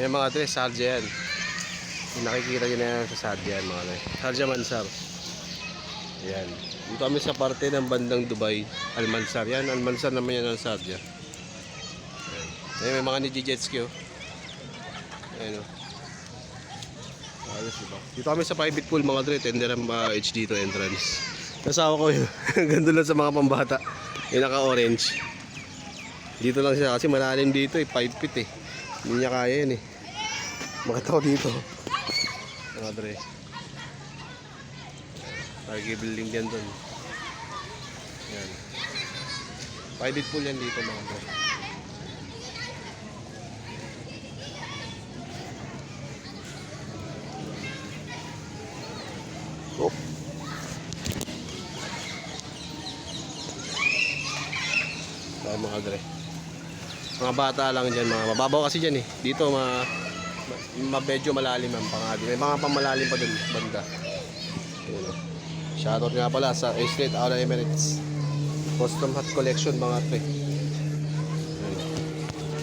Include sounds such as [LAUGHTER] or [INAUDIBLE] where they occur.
Yan mga tre, sarja. Yung nakikita nyo na yan sa sarja mga tre. Sarja Mansar. Yan. Dito kami sa parte ng bandang Dubai, Almansar. Yan, Almansar naman yan ang sarja. Yan. Yan, may mga ni-jet ski oh. Ayan oh. Ayos diba? Dito kami sa private pool mga tre, tender ang HD to entrance. Nasawa ko yun. [LAUGHS] Ganda lang sa mga pambata. Yung naka-orange. Dito lang siya kasi malalim dito eh, 5 feet eh. Hindi niya kaya yun eh. Makita ko dito. Mga dre. Target building yan doon. Yan. Private pool yan dito mga dre. Oh. Tayo mga dre. Mga bata lang dyan, mga mababaw kasi dyan eh. Dito ma, ma, medyo malalim ang pangabi. May mga pamalalim pa dun, banda. Yun, oh. Shoutout nga pala sa Estate Aula Emirates. Custom Hat Collection mga tre.